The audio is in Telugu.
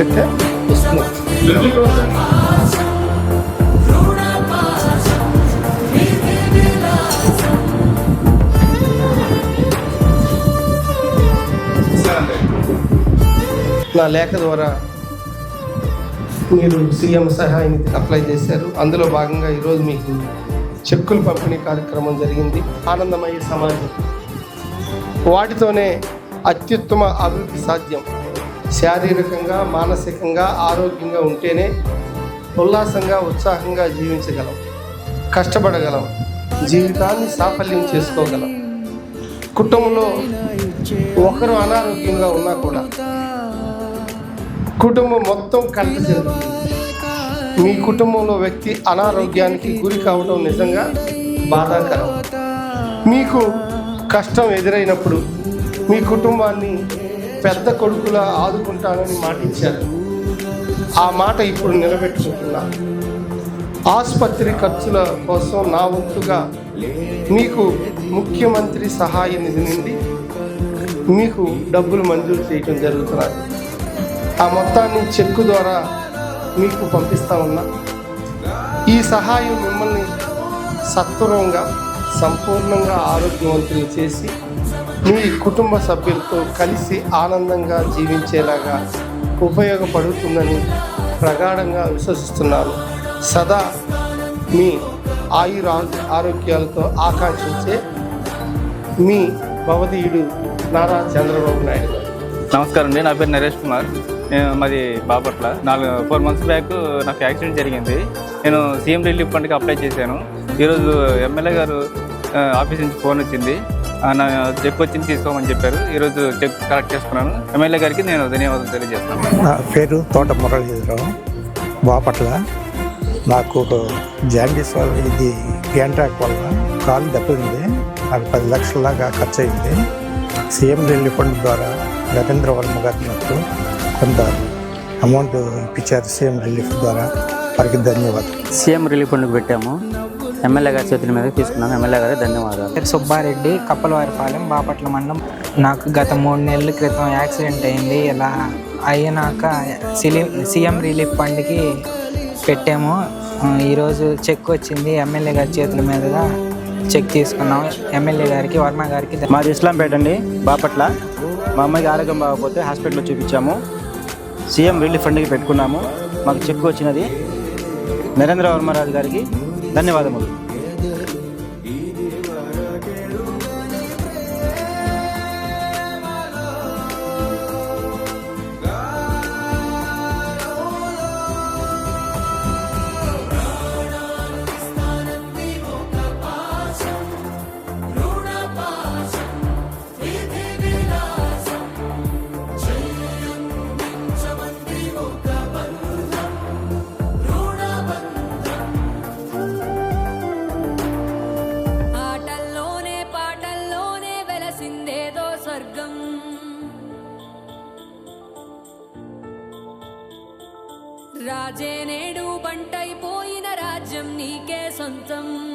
ఇస్తే నా లేఖ ద్వారా మీరు సీఎం సహాయ అప్లై చేశారు. అందులో భాగంగా ఈరోజు మీకు చెక్కులు పంపిణీ కార్యక్రమం జరిగింది. ఆనందమయ్యే సమాజం. వాటితోనే అత్యుత్తమ అభివృద్ధి సాధ్యం. శారీరకంగా మానసికంగా ఆరోగ్యంగా ఉంటేనే ఉల్లాసంగా ఉత్సాహంగా జీవించగలం కష్టపడగలం జీవితాన్ని సాఫల్యం చేసుకోగలం. కుటుంబంలో ఒకరు అనారోగ్యంగా ఉన్నా కూడా కుటుంబం మొత్తం కలిసి జరుగుతుంది మీ కుటుంబంలో వ్యక్తి అనారోగ్యానికి గురి కావడం నిజంగా బాధాకరం. మీకు కష్టం ఎదురైనప్పుడు మీ కుటుంబాన్ని పెద్ద కొడుకులా ఆదుకుంటానని మాటిచ్చారు. ఆ మాట ఇప్పుడు నిలబెట్టుకుంటున్నా. ఆసుపత్రి ఖర్చుల కోసం నా వంతుగా మీకు ముఖ్యమంత్రి సహాయ నిధి నుండి మీకు డబ్బులు మంజూరు చేయడం జరుగుతున్నది ఆ మొత్తాన్ని చెక్కు ద్వారా మీకు పంపిస్తా ఉన్నా. ఈ సహాయం మిమ్మల్ని సత్వరంగా సంపూర్ణంగా ఆరోగ్యవంతులు చేసి మీ కుటుంబ సభ్యులతో కలిసి ఆనందంగా జీవించేలాగా ఉపయోగపడుతుందని ప్రగాఢంగా విశ్వసిస్తున్నాను. సదా మీ ఆయుర ఆరోగ్యాలతో ఆకాంక్షించే మీ భవదీయుడు నారా చంద్రబాబు నాయుడు. నమస్కారం అండి. నా పేరు నరేష్ కుమార్. మాది బాపట్ల. నాలుగు ఫోర్ మంత్స్ బ్యాక్ నాకు యాక్సిడెంట్ జరిగింది. నేను సీఎం రిలీఫ్ ఫండ్కి అప్లై చేశాను. ఈరోజు ఎమ్మెల్యే గారు ఆఫీస్ నుంచి ఫోన్ వచ్చింది. ఆ, నా చెక్ వచ్చింది తీసుకోమని చెప్పారు. ఈరోజు చెక్ కలెక్ట్ చేసుకున్నాను. ఎమ్మెల్యే గారికి నేను ధన్యవాదాలు తెలియజేస్తాను నా పేరు తోట మురళీధరరావు. బాపట్ల. నాకు జాండీస్ వల్ల ఇది గ్యాంట్రాక్ వల్ల కాలు దెబ్బతింది. నాకు పది లక్షల దాకా ఖర్చు అయింది. సీఎం రిలీఫ్ ఫండ్ ద్వారా నరేంద్ర వర్మ గారి నాకు కొంత అమౌంట్ ఇప్పించారు సీఎం రిలీఫ్ ద్వారా. వారికి ధన్యవాదాలు. సీఎం రిలీఫ్ ఫండ్కి పెట్టాము. ఎమ్మెల్యే గారి చేతుల మీద తీసుకున్నాము ఎమ్మెల్యే గారి ధన్యవాదాలు. సుబ్బారెడ్డి కప్పలవారిపాలెం బాపట్ల మండలం. నాకు గత మూడు నెలల క్రితం యాక్సిడెంట్ అయింది. ఇలా అయినాక సిలి సీఎం రిలీఫ్ ఫండ్కి పెట్టాము. ఈరోజు చెక్ వచ్చింది. ఎమ్మెల్యే గారి చేతుల మీదుగా చెక్ తీసుకున్నాం. ఎమ్మెల్యే గారికి వర్మ గారికి. మాది ఇస్లాంపేట అండి బాపట్ల. మా అమ్మాయికి ఆరోగ్యం బాగోకపోతే హాస్పిటల్లో చూపించాము. సీఎం రిలీఫ్ ఫండ్కి పెట్టుకున్నాము. మాకు చెక్ వచ్చినది. నరేంద్ర వర్మరాజు గారికి ధన్యవాదములు. మార్గం. రాజే నేడు బంటైపోయిన రాజ్యం నీకే సొంతం.